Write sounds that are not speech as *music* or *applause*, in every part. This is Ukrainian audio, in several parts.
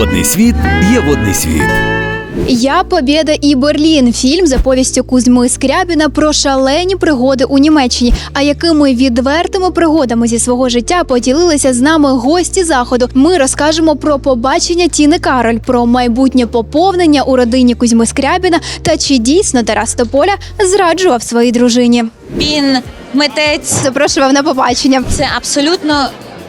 Водний світ є водний світ. Я Побєда і Берлін. Фільм за повістю Кузьми Скрябіна про шалені пригоди у Німеччині. А якими відвертими пригодами зі свого життя поділилися з нами гості заходу. Ми розкажемо про побачення Тіни Кароль, про майбутнє поповнення у родині Кузьми Скрябіна та чи дійсно Тарас Тополя зраджував своїй дружині. Він митець, Запрошував на побачення. це абсолютно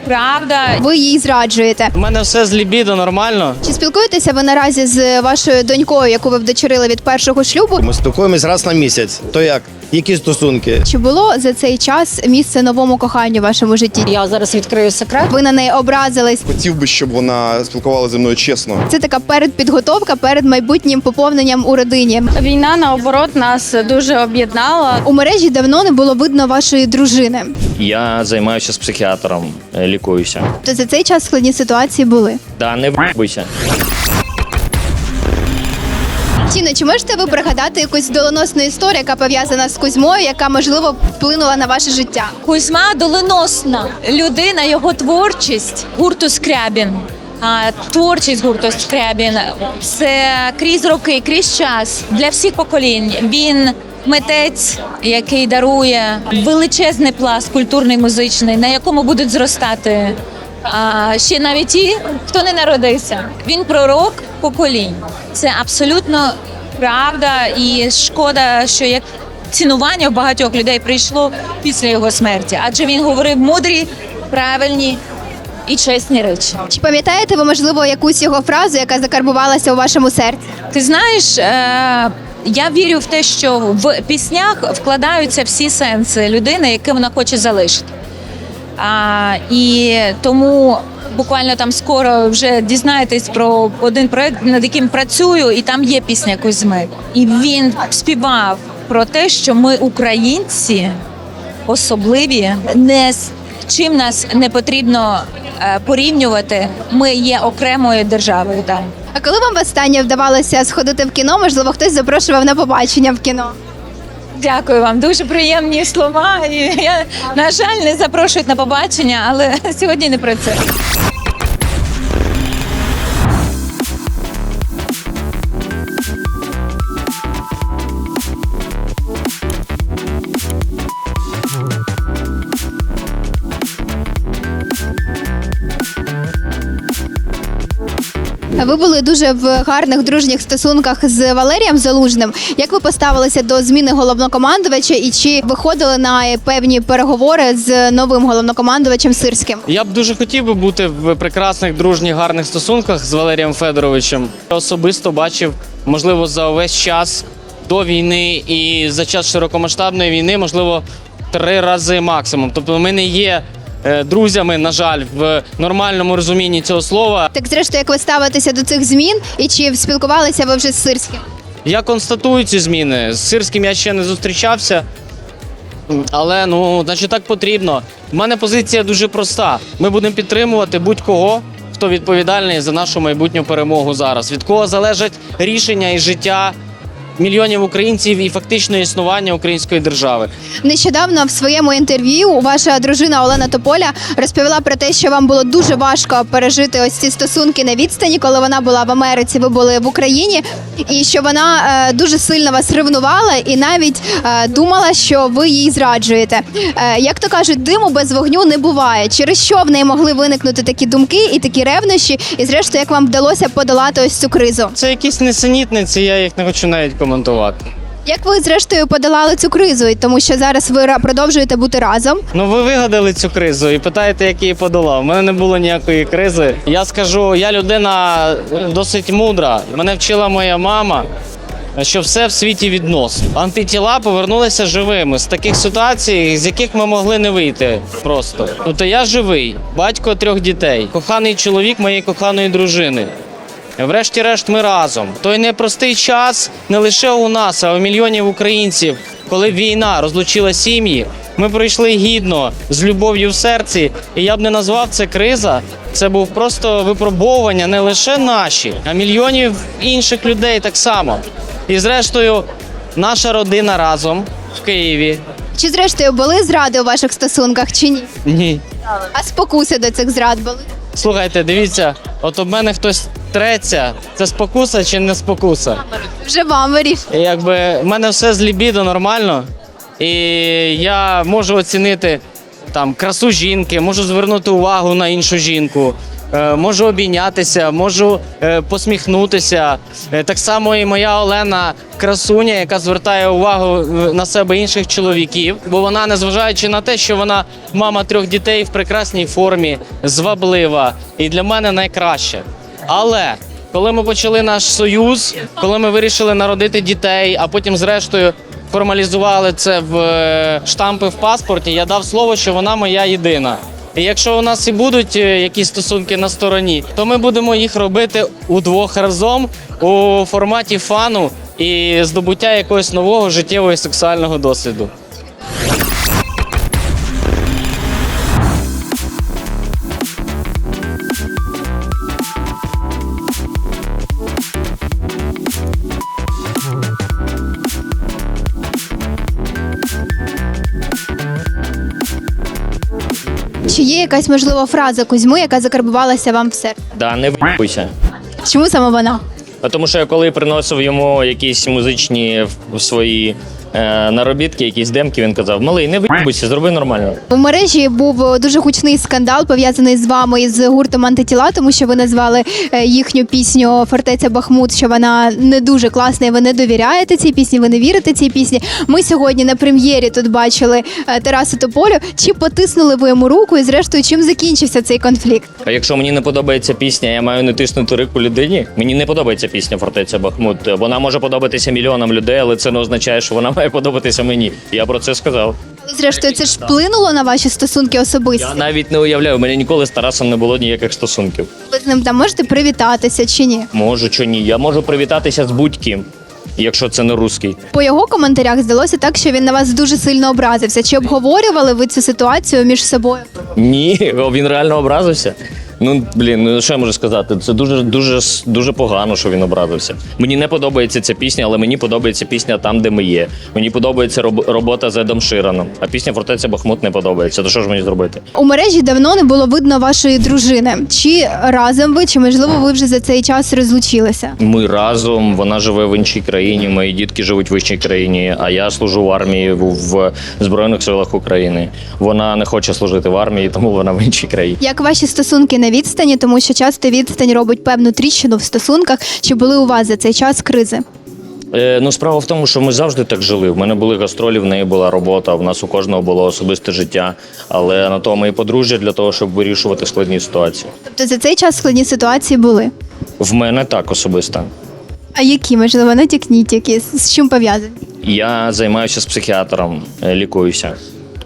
правда. Ви її зраджуєте. У мене все з лібідо нормально. Чи спілкуєтеся ви наразі з вашою донькою, яку ви вдочерили від першого шлюбу? Ми спілкуємось раз на місяць. То як? Які стосунки? Чи було за цей час місце новому коханню в вашому житті? Я зараз відкрию секрет. Ви на неї образились. Хотів би, щоб вона спілкувалася зі мною чесно. Це така передпідготовка перед майбутнім поповненням у родині. Війна наоборот нас дуже об'єднала. У мережі давно не було видно вашої дружини. Я займаюся з психіатром, е, лікуюся. То за цей час складні ситуації були. Да, не вбийся. Тіно, чи можете ви пригадати якусь доленосну історію, яка пов'язана з Кузьмою, яка можливо вплинула на ваше життя? Кузьма доленосна людина, його творчість гурту Скрябін. Творчість гурту Скрябін це крізь роки, крізь час для всіх поколінь. Він митець, який дарує величезний пласт культурний музичний, на якому будуть зростати а, ще навіть ті, хто не народився. Він пророк поколінь. Це абсолютно правда, і шкода, що як цінування в багатьох людей прийшло після його смерті, адже він говорив мудрі, правильні і чесні речі. Чи пам'ятаєте ви, можливо, якусь його фразу, яка закарбувалася у вашому серці? Ти знаєш, е, я вірю в те, що в піснях вкладаються всі сенси людини, яким вона хоче залишити. А, і тому буквально там скоро вже дізнаєтесь про один проект, над яким працюю, і там є пісня Кузьми. І він співав про те, що ми, українці, особливі, не з чим нас не потрібно е, порівнювати. Ми є окремою державою. Так. А коли вам востаннє вдавалося сходити в кіно, можливо, хтось запрошував на побачення в кіно? Дякую вам, дуже приємні слова. І я, на жаль, не запрошують на побачення, але *laughs* сьогодні не про це. Ви були дуже в гарних дружніх стосунках з Валерієм Залужним. Як ви поставилися до зміни головнокомандувача і чи виходили на певні переговори з новим головнокомандувачем Сирським? Я б дуже хотів би бути в прекрасних, дружніх, гарних стосунках з Валерієм Федоровичем. Я особисто бачив, можливо, за увесь час до війни і за час широкомасштабної війни, можливо, три рази максимум. Тобто ми не є друзями, на жаль, в нормальному розумінні цього слова. Так, зрештою, як ви ставитеся до цих змін, і чи спілкувалися ви вже з Сирським? Я констатую ці зміни. З сирським я ще не зустрічався. Але ну, значить, так потрібно. У мене позиція дуже проста. Ми будемо підтримувати будь-кого, хто відповідальний за нашу майбутню перемогу зараз. Від кого залежать рішення і життя мільйонів українців і фактично існування української держави. Нещодавно в своєму інтерв'ю ваша дружина Олена Тополя розповіла про те, що вам було дуже важко пережити ось ці стосунки на відстані, коли вона була в Америці, ви були в Україні, і що вона е, дуже сильно вас ревнувала і навіть е, думала, що ви їй зраджуєте. Е, як то кажуть, диму без вогню не буває. Через що в неї могли виникнути такі думки і такі ревнощі, і зрештою, як вам вдалося подолати ось цю кризу? Це якісь несенітниці, я їх не хочу навіть коментувати. Як ви зрештою подолали цю кризу, тому що зараз ви ра- продовжуєте бути разом? Ну, ви вигадали цю кризу і питаєте, як її подолав. У мене не було ніякої кризи. Я скажу, я людина досить мудра. Мене вчила моя мама. Що все в світі віднос. Антитіла повернулися живими з таких ситуацій, з яких ми могли не вийти. Просто тобто я живий, батько трьох дітей, коханий чоловік моєї коханої дружини. Врешті-решт, ми разом. Той непростий час не лише у нас, а у мільйонів українців, коли війна розлучила сім'ї. Ми пройшли гідно з любов'ю в серці, і я б не назвав це криза. Це був просто випробовування не лише наші, а мільйонів інших людей так само. І зрештою, наша родина разом в Києві. Чи зрештою були зради у ваших стосунках чи ні? Ні. А спокуси до цих зрад були? Слухайте, дивіться, от у мене хтось треться, це спокуса чи не спокуса? Вже вам вирішити. І Якби в мене все з лібідо нормально, і я можу оцінити там красу жінки, можу звернути увагу на іншу жінку. е, Можу обійнятися, можу е, посміхнутися. Е, Так само і моя Олена красуня, яка звертає увагу на себе інших чоловіків, бо вона, незважаючи на те, що вона мама трьох дітей в прекрасній формі, зваблива і для мене найкраще. Але коли ми почали наш союз, коли ми вирішили народити дітей, а потім, зрештою, формалізували це в е, штампи в паспорті, я дав слово, що вона моя єдина. І якщо у нас і будуть е, якісь стосунки на стороні, то ми будемо їх робити удвох разом у форматі фану і здобуття якогось нового життєвого і сексуального досвіду. Чи є якась можливо фраза Кузьми, яка закарбувалася вам в серці? Да, не вибуйся. Чому саме вона? А Тому що я коли приносив йому якісь музичні свої наробітки, якісь демки, він казав: Малий, не вибуйся, зроби нормально. У мережі був е, дуже гучний скандал пов'язаний з вами і з гуртом антитіла, тому що ви назвали е, їхню пісню Фортеця Бахмут, що вона не дуже класна, і ви не довіряєте цій пісні, ви не вірите цій пісні. Ми сьогодні на прем'єрі тут бачили е, Тарасу Тополю. Чи потиснули ви йому руку, і зрештою, чим закінчився цей конфлікт? А якщо мені не подобається пісня, я маю не тиснути руку людині. Мені не подобається пісня Фортеця Бахмут. Вона може подобатися мільйонам людей, але це не означає, що вона має подобатися мені. Я про це сказав. Але, Зрештою, це ж вплинуло на ваші стосунки особисті. Я навіть не уявляю, у мене ніколи з Тарасом не було ніяких стосунків. Ви з ним там можете привітатися чи ні? Можу чи ні. Я можу привітатися з будь-ким, якщо це не русський. По його коментарях здалося так, що він на вас дуже сильно образився. Чи обговорювали ви цю ситуацію між собою? Ні, він реально образився. Ну блін, ну що я можу сказати? Це дуже дуже дуже погано, що він образився. Мені не подобається ця пісня, але мені подобається пісня там, де ми є. Мені подобається роб- робота з Едом Шираном. А пісня Фортеця Бахмут не подобається. То що ж мені зробити? У мережі давно не було видно вашої дружини. Чи разом ви, чи можливо ви вже за цей час розлучилися? Ми разом, вона живе в іншій країні, мої дітки живуть в іншій країні, а я служу в армії в, в Збройних силах України. Вона не хоче служити в армії, тому вона в іншій країні. Як ваші стосунки на відстані, тому що часто відстань робить певну тріщину в стосунках. Чи були у вас за цей час кризи? Е, ну, справа в тому, що ми завжди так жили. В мене були гастролі, в неї була робота, в нас у кожного було особисте життя. Але на то ми і подружжя для того, щоб вирішувати складні ситуації. Тобто за цей час складні ситуації були. В мене так особисто. А які можливо натякніть, які з чим пов'язані? Я займаюся з психіатром, е, лікуюся.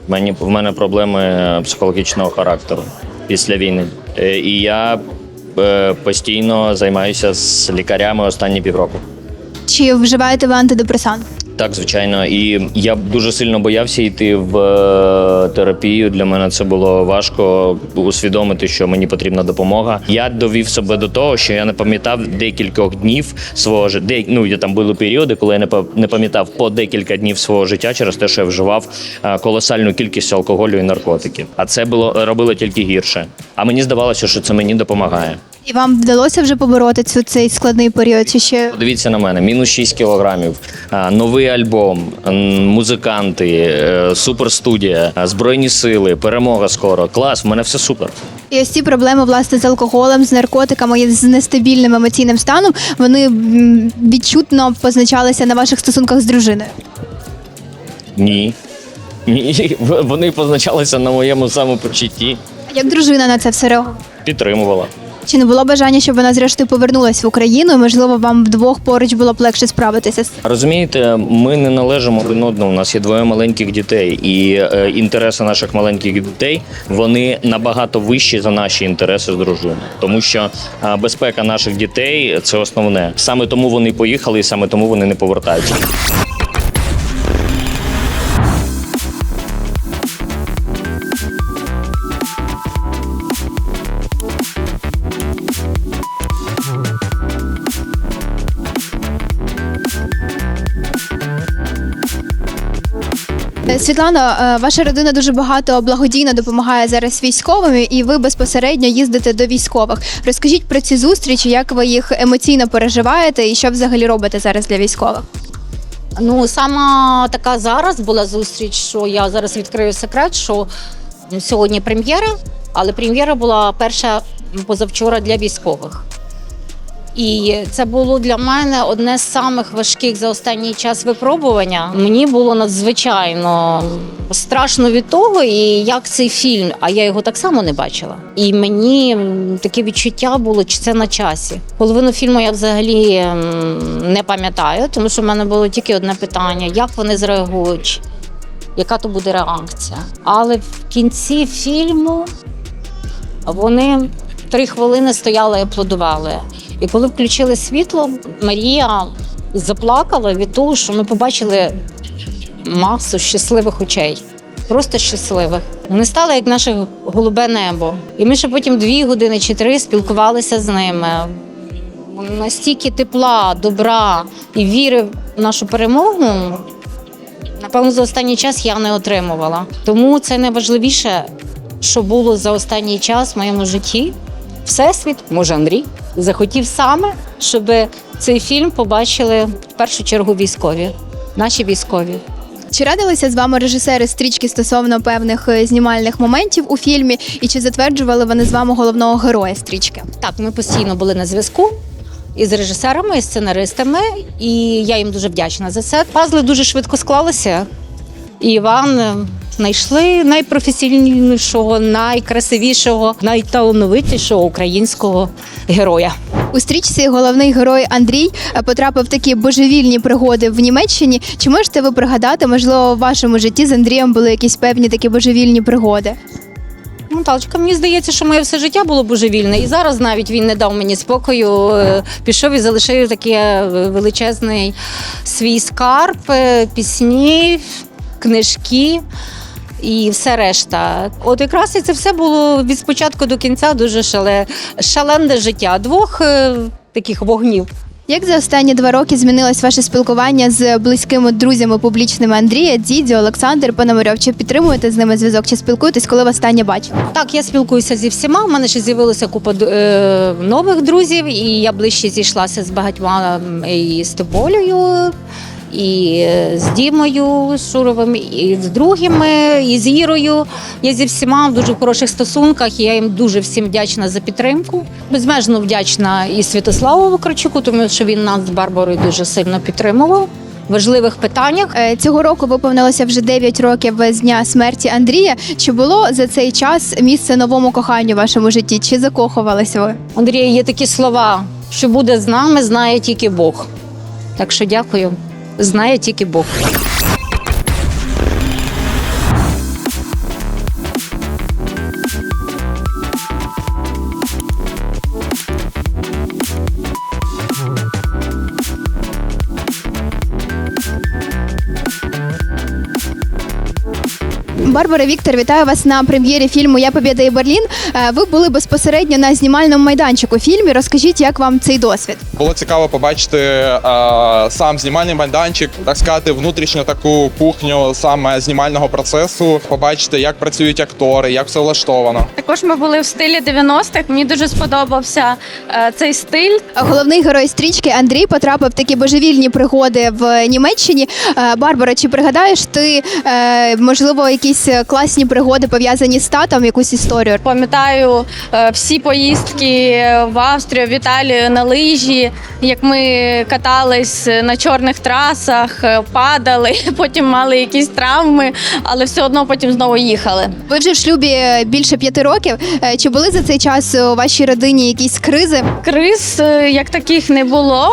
Мені в мене проблеми психологічного характеру після війни. Е, І я е, постійно займаюся з лікарями останні півроку. Чи вживаєте ви антидепресант? Так, звичайно, і я дуже сильно боявся йти в е, терапію. Для мене це було важко усвідомити, що мені потрібна допомога. Я довів себе до того, що я не пам'ятав декількох днів свого життя. Ну я там були періоди, коли я не па- не пам'ятав по декілька днів свого життя через те, що я вживав е, колосальну кількість алкоголю і наркотиків. А це було робило тільки гірше. А мені здавалося, що це мені допомагає. І вам вдалося вже побороти цю цей складний період? Чи ще Подивіться на мене: мінус 6 кілограмів, а, новий альбом, музиканти, е, суперстудія, збройні сили, перемога скоро. Клас, в мене все супер. І ось ці проблеми власне з алкоголем, з наркотиками з нестабільним емоційним станом вони відчутно позначалися на ваших стосунках з дружиною. Ні. Ні, вони позначалися на моєму самопочутті. Як дружина на це все реагувала? Підтримувала. Чи не було бажання, щоб вона зрештою повернулась в Україну? І можливо, вам вдвох поруч було б легше справитися з Розумієте, ми не належимо один одному. У нас є двоє маленьких дітей, і е, інтереси наших маленьких дітей вони набагато вищі за наші інтереси з дружиною. Тому що е, безпека наших дітей це основне. Саме тому вони поїхали, і саме тому вони не повертаються. Світлано, е, ваша родина дуже багато благодійно допомагає зараз військовим, і ви безпосередньо їздите до військових. Розкажіть про ці зустрічі, як ви їх емоційно переживаєте, і що взагалі робите зараз для військових? Ну, сама така зараз була зустріч, що я зараз відкрию секрет, що сьогодні прем'єра, але прем'єра була перша позавчора для військових. І це було для мене одне з самих важких за останній час випробування. Мені було надзвичайно страшно від того, і як цей фільм, а я його так само не бачила. І мені таке відчуття було, чи це на часі. Половину фільму я взагалі не пам'ятаю, тому що в мене було тільки одне питання: як вони зреагують, яка то буде реакція. Але в кінці фільму вони три хвилини стояли і аплодували. І коли включили світло, Марія заплакала від того, що ми побачили масу щасливих очей. Просто щасливих. Вони стали як наше голубе небо. І ми ще потім дві години чи три спілкувалися з ними. Настільки тепла, добра і віри в нашу перемогу, напевно, за останній час я не отримувала. Тому це найважливіше, що було за останній час в моєму житті. Всесвіт, може Андрій, захотів саме, щоб цей фільм побачили в першу чергу військові, наші військові. Чи радилися з вами режисери стрічки стосовно певних е, знімальних моментів у фільмі, і чи затверджували вони з вами головного героя стрічки? Так, ми постійно були на зв'язку із режисерами, і сценаристами, і я їм дуже вдячна за це. Пазли дуже швидко склалися. І Іван знайшли найпрофесійнішого, найкрасивішого, найталановитішого українського героя. У стрічці головний герой Андрій потрапив в такі божевільні пригоди в Німеччині. Чи можете ви пригадати, можливо, в вашому житті з Андрієм були якісь певні такі божевільні пригоди? Наталочка, мені здається, що моє все життя було божевільне, і зараз навіть він не дав мені спокою. е, Пішов і залишив такий е, величезний свій скарб, е, пісні, книжки. І все решта. От якраз і це все було від спочатку до кінця дуже шале, шалене життя. Двох е, таких вогнів. Як за останні два роки змінилось ваше спілкування з близькими друзями публічними Андрія, Дідзі, Олександр Пономарьов? Чи підтримуєте з ними зв'язок? Чи спілкуєтесь, коли востаннє бачили? Так, я спілкуюся зі всіма. У мене ще з'явилося купа е, нових друзів, і я ближче зійшлася з багатьма і з Тополею, і е, з Дімою Шуровим, і з другими, і з Ірою. Я зі всіма в дуже хороших стосунках. І я їм дуже всім вдячна за підтримку. Безмежно вдячна і Святославу Вакарчуку, тому що він нас з Барбарою дуже сильно підтримував. Важливих питаннях Е, Цього року виповнилося вже 9 років з дня смерті Андрія. Чи було за цей час місце новому коханню в вашому житті? Чи закохувалися ви? Андрія, є такі слова, що буде з нами, знає тільки Бог. Так що дякую. Знає тільки Бог. Барбара Віктор, вітаю вас на прем'єрі фільму Я і Берлін. Е, Ви були безпосередньо на знімальному майданчику фільмі. Розкажіть, як вам цей досвід? Було цікаво побачити е, сам знімальний майданчик, так сказати, внутрішню таку кухню саме знімального процесу, побачити, як працюють актори, як все влаштовано. Також ми були в стилі 90-х. Мені дуже сподобався е, цей стиль. Головний герой стрічки Андрій потрапив в такі божевільні пригоди в Німеччині. Е, Барбара, чи пригадаєш ти е, можливо якісь класні пригоди пов'язані з татом, якусь історію? Пам'ятаю е, всі поїздки в Австрію, в Італію на лижі, як ми катались на чорних трасах, е, падали, *laughs* потім мали якісь травми, але все одно потім знову їхали. Ви вже в шлюбі більше п'яти років. Е, Чи були за цей час у вашій родині якісь кризи? Криз е, як таких не було.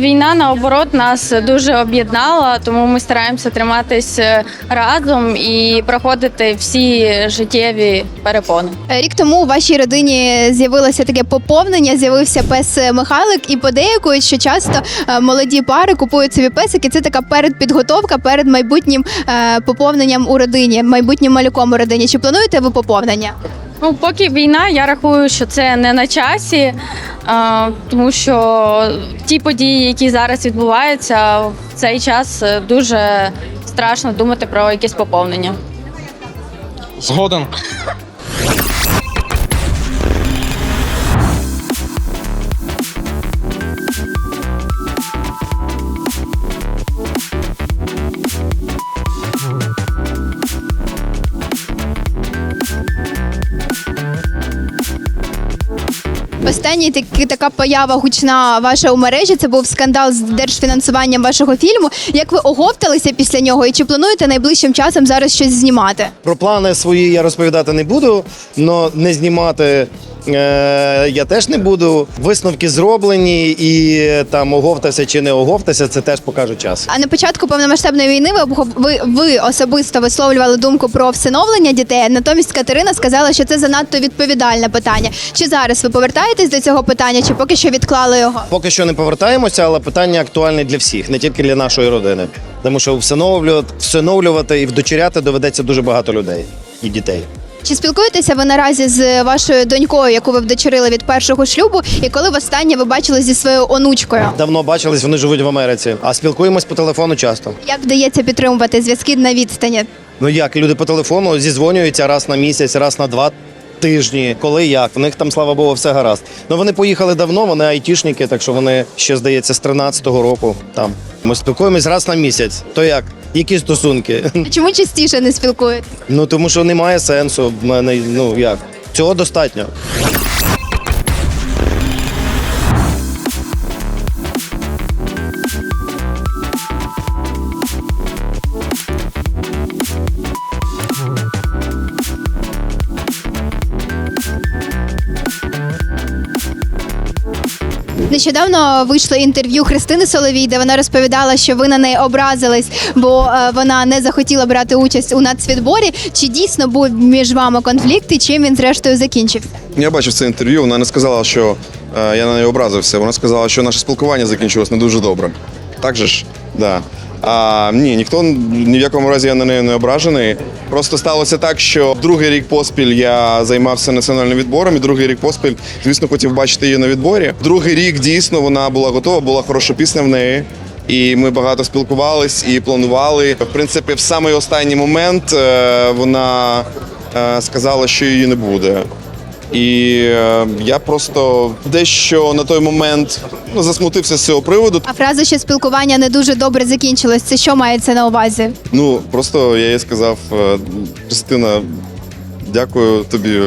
Війна наоборот нас дуже об'єднала, тому ми стараємося триматись е, разом і проходити всі життєві перепони. Е, Рік тому у вашій родині з'явилося таке поповнення, з'явився пес Михайлик, і подейкують, що часто е, молоді пари купують собі песики. Це така передпідготовка перед майбутнім е, поповненням у родині, майбутнім малюком у родині. Чи плануєте ви поповнення? Ну, поки війна, я рахую, що це не на часі. а, тому що ті події, які зараз відбуваються, в цей час дуже страшно думати про якесь поповнення. Згоден. Останній таки така поява гучна ваша у мережі. Це був скандал з держфінансуванням вашого фільму. Як ви оговталися після нього? І чи плануєте найближчим часом зараз щось знімати? Про плани свої я розповідати не буду, але не знімати я теж не буду. Висновки зроблені, і там оговтався чи не оговтався, це теж покаже час. А на початку повномасштабної війни ви ви, ви особисто висловлювали думку про всиновлення дітей. Натомість Катерина сказала, що це занадто відповідальне питання. Чи зараз ви повертаєтесь до цього питання, чи поки що відклали його? Поки що не повертаємося, але питання актуальне для всіх, не тільки для нашої родини. Тому що всиновлювати, всиновлювати і вдочеряти доведеться дуже багато людей і дітей. Чи спілкуєтеся ви наразі з вашою донькою, яку ви вдочерили від першого шлюбу, і коли востаннє ви бачили зі своєю онучкою? Давно бачились, вони живуть в Америці, а спілкуємось по телефону часто. Як вдається підтримувати зв'язки на відстані? Ну як люди по телефону зізвонюються раз на місяць, раз на два тижні. Коли як? В них там, слава Богу, все гаразд. Ну вони поїхали давно, вони айтішники, так що вони ще здається з 13-го року там. Ми спілкуємось раз на місяць. То як? Які стосунки? Чому частіше не спілкуєтесь? Ну тому що немає сенсу. В мене ну як цього достатньо. Нещодавно вийшло інтерв'ю Христини Соловій, де вона розповідала, що ви на неї образились, бо е, вона не захотіла брати участь у нацвідборі. Чи дійсно був між вами конфлікт і чим він зрештою закінчився? Я бачив це інтерв'ю. Вона не сказала, що е, я на неї образився. Вона сказала, що наше спілкування закінчилось не дуже добре. Так же ж? Да. А, ні, ніхто ні в якому разі я на неї не ображений. Просто сталося так, що другий рік поспіль я займався національним відбором, і другий рік поспіль, звісно, хотів бачити її на відборі. Другий рік дійсно вона була готова, була хороша пісня в неї. І ми багато спілкувались і планували. В принципі, в самий останній момент е, вона е, сказала, що її не буде. І е, я просто дещо на той момент ну, засмутився з цього приводу. А фраза, що спілкування не дуже добре закінчилось, це що мається на увазі? Ну просто я їй сказав, Христина, Кристина, дякую тобі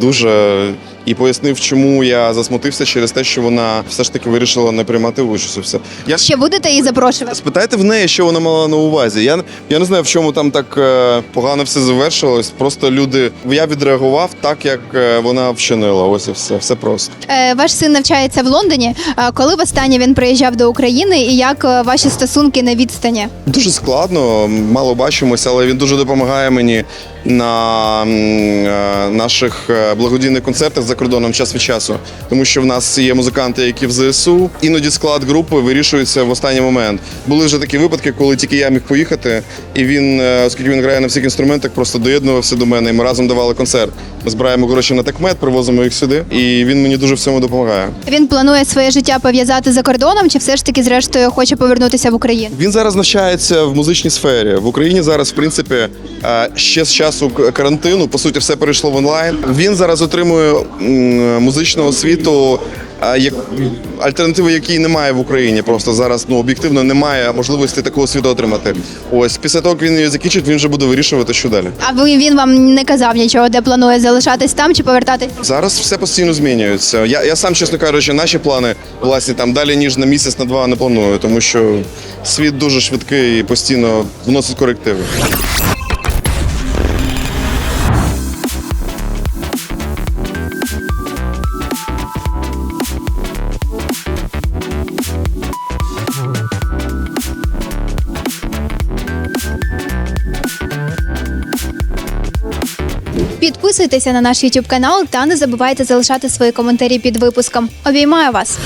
дуже. І пояснив, чому я засмутився через те, що вона все ж таки вирішила не приймати участь. у все. Я Ще будете її запрошувати? Спитайте в неї, що вона мала на увазі. Я, я не знаю, в чому там так е, погано все завершилось. Просто люди. Я відреагував так, як е, вона вчинила. Ось і все. Все просто. Е, ваш син навчається в Лондоні. Е, коли востаннє він приїжджав до України, і як е, ваші стосунки на відстані? Дуже складно, мало бачимося, але він дуже допомагає мені на е, наших е, благодійних концертах за кордоном час від часу. Тому що в нас є музиканти, які в ЗСУ. Іноді склад групи вирішується в останній момент. Були вже такі випадки, коли тільки я міг поїхати, і він, е, оскільки він грає на всіх інструментах, просто доєднувався до мене, і ми разом давали концерт. Ми збираємо гроші на такмет, привозимо їх сюди, і він мені дуже в цьому допомагає. Він планує своє життя пов'язати за кордоном, чи все ж таки, зрештою, хоче повернутися в Україну? Він зараз навчається в музичній сфері. В Україні зараз, в принципі, ще з часу к- карантину, по суті, все перейшло в онлайн. Він зараз отримує музичну освіту, як альтернативи, якій немає в Україні. Просто зараз ну об'єктивно немає можливості таку освіту отримати. Ось після того, як він її закінчить, він вже буде вирішувати, що далі. А ви він вам не казав нічого, де планує залишатись там чи повертатись? Зараз все постійно змінюється. Я, я сам, чесно кажучи, наші плани власні там далі ніж на місяць, на два не планую, тому що світ дуже швидкий і постійно вносить корективи. Підписуйтеся на наш YouTube канал та не забувайте залишати свої коментарі під випуском. Обіймаю вас!